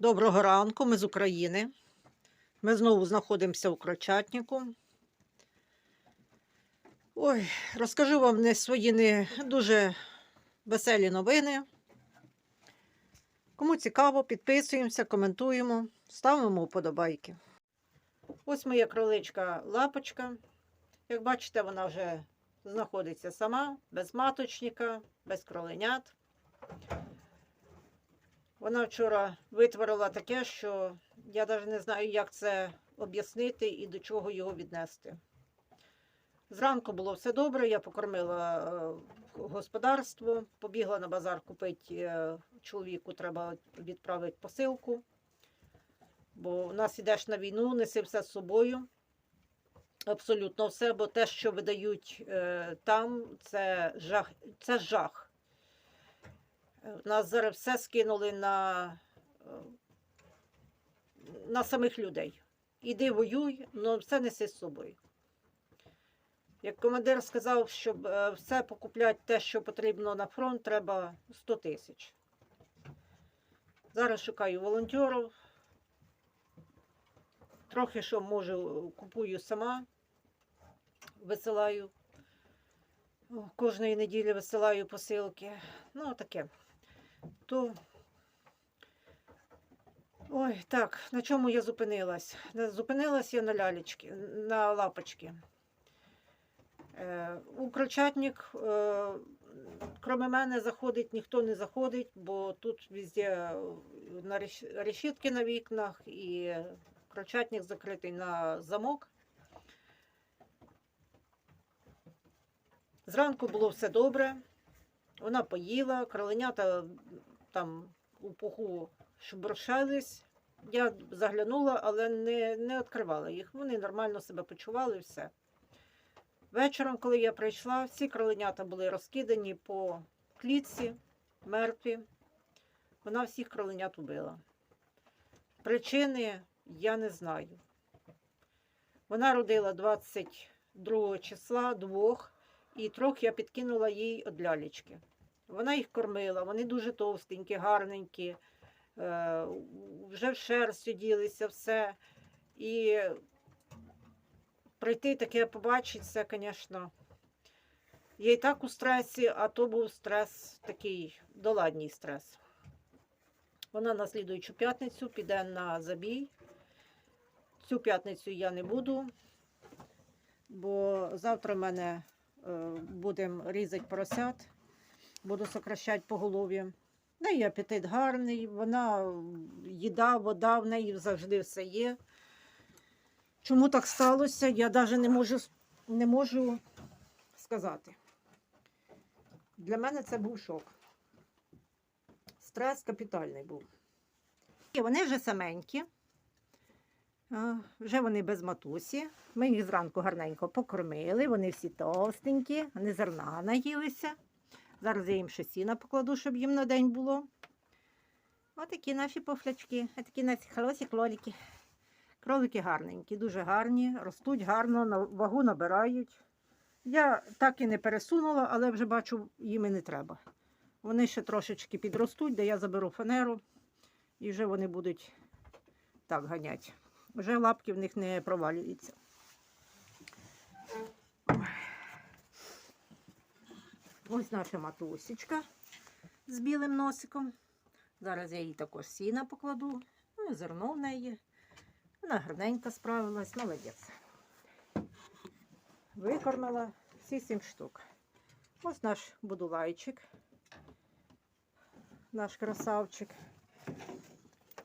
Доброго ранку, ми з України. Ми знову знаходимося у Крочатнику. Ой, розкажу вам не свої не дуже веселі новини. Кому цікаво, підписуємося, коментуємо, ставимо вподобайки. Ось моя кроличка лапочка. Як бачите, вона вже знаходиться сама, без маточника, без кроленят. Вона вчора витворила таке, що я навіть не знаю, як це об'яснити і до чого його віднести. Зранку було все добре, я покормила е, господарство, побігла на базар купити е, чоловіку, треба відправити посилку. Бо в нас ідеш на війну, неси все з собою. Абсолютно все, бо те, що видають е, там, це жах. Це жах. Е, Нас зараз все скинули на, е, на самих людей. Іди воюй, але все неси з собою. Як командир сказав, щоб е, все покупляти те, що потрібно на фронт, треба 100 тисяч. Зараз шукаю волонтерів. Трохи що можу, купую сама, висилаю. Кожної неділі висилаю посилки. Ну, таке. То. Ой, так, на чому я зупинилась? Зупинилась я на лялечки, на лапочки. Е, у крольчатник, е, кроме мене, заходить, ніхто не заходить, бо тут везде е, решітки на вікнах і крольчатник закритий на замок. Зранку було все добре. Вона поїла, кроленята там у пуху шебуршались. Я заглянула, але не, не відкривала їх. Вони нормально себе почували і все. Вечором, коли я прийшла, всі кроленята були розкидані по клітці, мертві. Вона всіх кроленят убила. Причини я не знаю. Вона родила 22 числа двох, і трохи я підкинула їй од лялечки. Вона їх кормила, вони дуже товстенькі, гарненькі, е, вже в шерсть оділися, все. І прийти таке побачити, це, звісно, я і так у стресі, а то був стрес такий доладній стрес. Вона на слідуючу п'ятницю піде на забій. Цю п'ятницю я не буду, бо завтра в мене будемо різати поросят, буду сокращати поголов'я. В неї апетит гарний, вона їда, вода, в неї завжди все є. Чому так сталося, я навіть не можу, не можу сказати. Для мене це був шок. Стрес капітальний був. І вони вже саменькі. Вже вони без матусі. Ми їх зранку гарненько покормили, вони всі товстенькі, вони зерна наїлися. Зараз я їм ще сіна покладу, щоб їм на день було. Отакі наші пофлячки, такі наші хороші кролики. Кролики гарненькі, дуже гарні, ростуть гарно, на вагу набирають. Я так і не пересунула, але вже бачу, їм і не треба. Вони ще трошечки підростуть, де я заберу фанеру, і вже вони будуть так ганяти. Вже лапки в них не провалюються. Ось наша матусечка з білим носиком. Зараз я їй також сіна покладу. Ну, зерно в неї. Вона гарненько справилась, молодець. Викормила всі сім штук. Ось наш будулайчик, наш красавчик.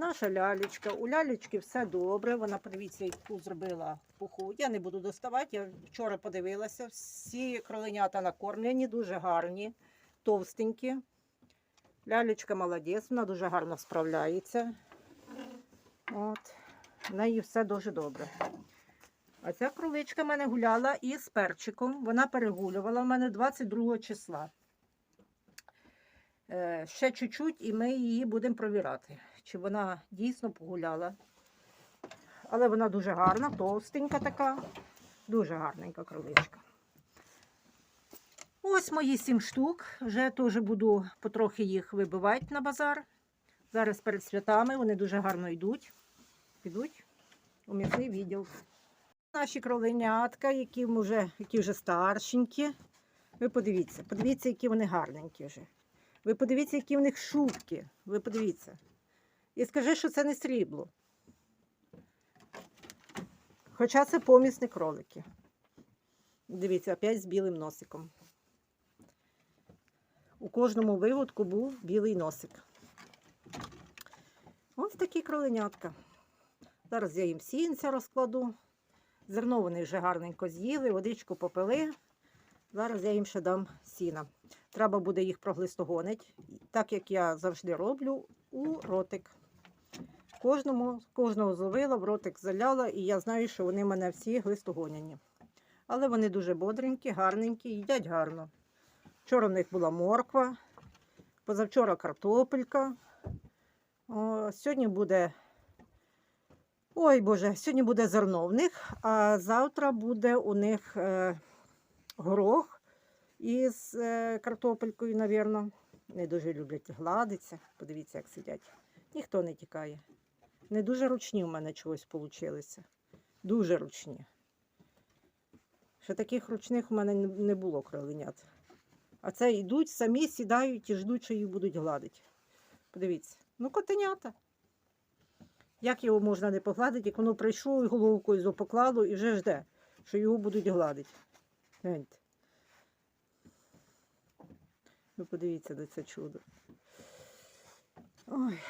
Наша лялечка. У лялечки все добре. Вона, подивіться, яку зробила пуху. Я не буду доставати. Я вчора подивилася. Всі кроленята накормлені, дуже гарні, товстенькі. Лялечка молодець, вона дуже гарно справляється. От. В неї все дуже добре. А ця кроличка в мене гуляла із перчиком. Вона перегулювала в мене 22 числа. Е, ще чуть-чуть, і ми її будемо провірати, чи вона дійсно погуляла. Але вона дуже гарна, товстенька така, дуже гарненька кроличка. Ось мої сім штук. Вже теж буду потрохи їх вибивати на базар. Зараз перед святами вони дуже гарно йдуть. Підуть у м'ясний відділ. Наші кроленятка, які вже, які вже старшенькі. Ви подивіться, подивіться, які вони гарненькі вже. Ви подивіться, які в них шубки. Ви подивіться. І скажи, що це не срібло. Хоча це помісні кролики. Дивіться, опять з білим носиком. У кожному виводку був білий носик. Ось такі кроленятка. Зараз я їм сінця розкладу. Зерно вони вже гарненько з'їли, водичку попили. Зараз я їм ще дам сіна. Треба буде їх проглистогонити, так як я завжди роблю, у ротик. Кожному, кожного зловила, в ротик заляла, і я знаю, що вони в мене всі глистогоняні. Але вони дуже бодренькі, гарненькі, їдять гарно. Вчора в них була морква, позавчора картопелька. О, сьогодні буде. Ой Боже, сьогодні буде зерно в них, а завтра буде у них е, горох із е, картопелькою, навірно. Не дуже люблять гладитися. Подивіться, як сидять. Ніхто не тікає. Не дуже ручні в мене чогось получилися. Дуже ручні. Ще таких ручних у мене не- було кроленят. А це йдуть, самі сідають і ждуть, що їх будуть гладити. Подивіться. Ну, котенята. Як його можна не погладити, як воно прийшло і головкою зопоклало і вже жде, що його будуть гладити. Гляньте. Ви подивіться на це чудо. Ой.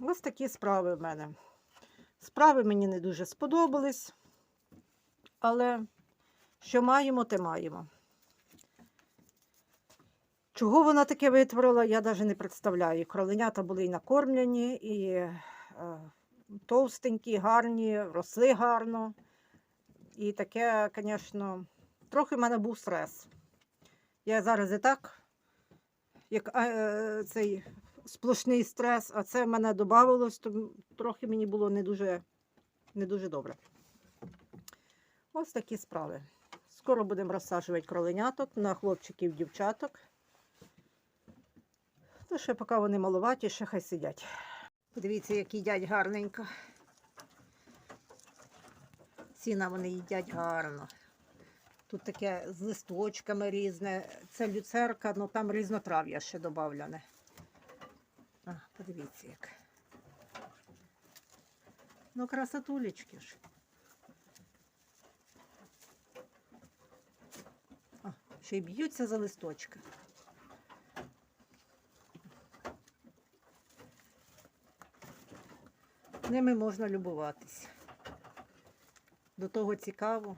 Ось такі справи в мене. Справи мені не дуже сподобались, але що маємо, те маємо. Чого вона таке витворила, я навіть не представляю. Кроленята були і накормлені, і е, товстенькі, гарні, росли гарно. І таке, звісно, трохи в мене був стрес. Я зараз і так, як е, цей сплошний стрес, а це в мене додавалось, то трохи мені було не дуже, не дуже добре. Ось такі справи. Скоро будемо розсаджувати кроленяток на хлопчиків, дівчаток. То ще поки вони маловаті, ще хай сидять. Подивіться, як їдять гарненько. Сіна вони їдять гарно. Тут таке з листочками різне. Це люцерка, ну там різнотрав'я ще додавлене. А, подивіться як. Ну, красотулечки ж. А, ще й б'ються за листочки. Ними можна любуватись. До того цікаво.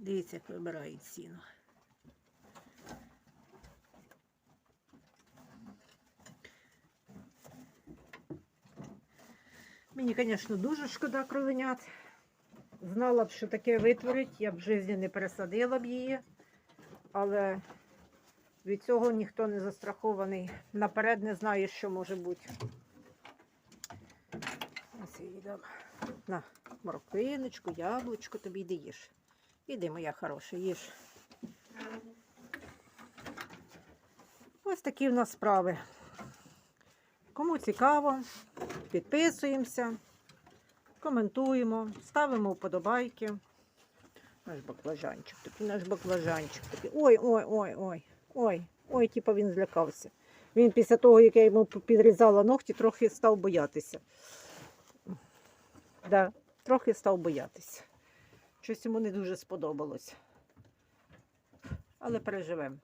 Дивіться, як вибирають сіно. Мені, звісно, дуже шкода кровенят. Знала б, що таке витворить, я б в житті не пересадила б її, але від цього ніхто не застрахований. Наперед не знає, що може бути. Ось їй дам. На, морквиночку, яблучко тобі їж. Іди, моя хороша, їж. Ось такі в нас справи. Кому цікаво, підписуємося, коментуємо, ставимо вподобайки. Наш баклажанчик, такий наш баклажанчик. Такий. Ой, ой, ой, ой, ой, ой, типу він злякався. Він після того, як я йому підрізала ногті, трохи став боятися. Да, трохи став боятися. Щось йому не дуже сподобалось. Але переживемо.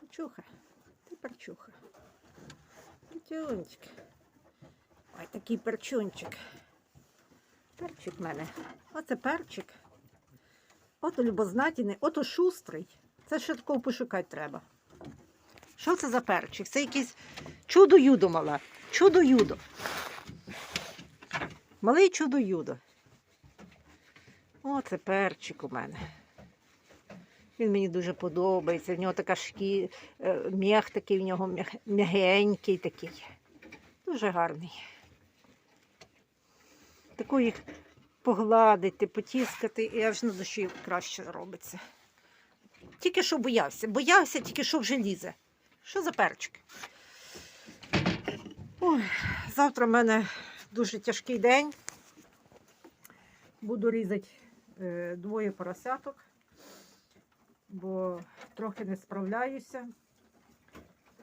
Перчуха, ти перчуха. Перчунчик. Ой, такий перчунчик. Перчик в мене. Оце перчик. Ото любознатіний, ото шустрий. Це ще такого пошукати треба. Що це за перчик? Це якийсь чудо-юдо мала. Чудо-юдо. Малий чудо-юдо. Оце перчик у мене. Він мені дуже подобається. В нього така шкі... е, м'ях такий, в нього м'ягенький такий. Дуже гарний. таку їх погладити, потіскати, і аж на душі краще робиться. Тільки що боявся, боявся, тільки що вже лізе. Що за перчики? Ой, завтра в мене дуже тяжкий день. Буду різати е, двоє поросяток, бо трохи не справляюся.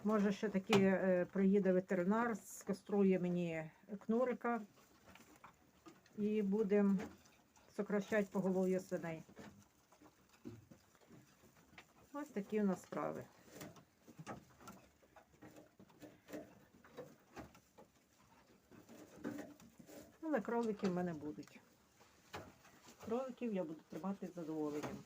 Може, ще таки е, приїде ветеринар, скаструє мені кнурика і будемо сокращати поголов'я свиней. Ось такі у нас справи. Але кролики в мене будуть. Кроликів я буду тримати з задоволенням.